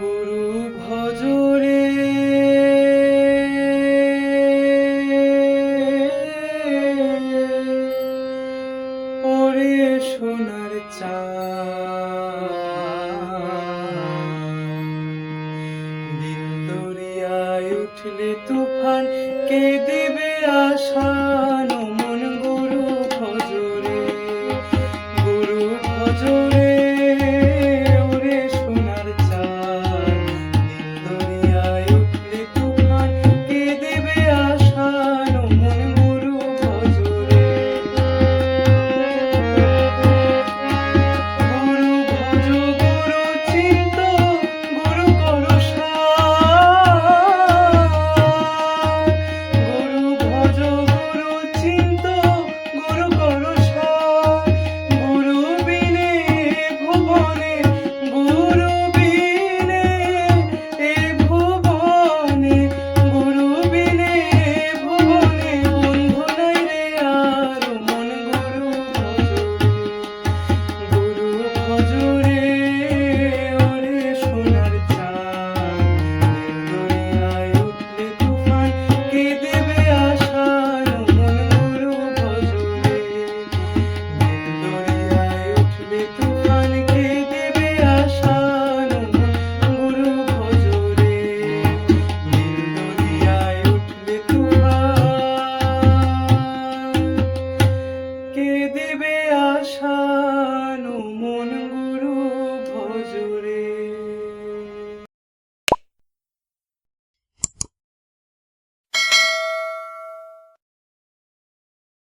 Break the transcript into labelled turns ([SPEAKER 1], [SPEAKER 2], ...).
[SPEAKER 1] গুরু ভজরে ওরে সোনার চা। দিল উঠলে তুফান কে দেবে আশা?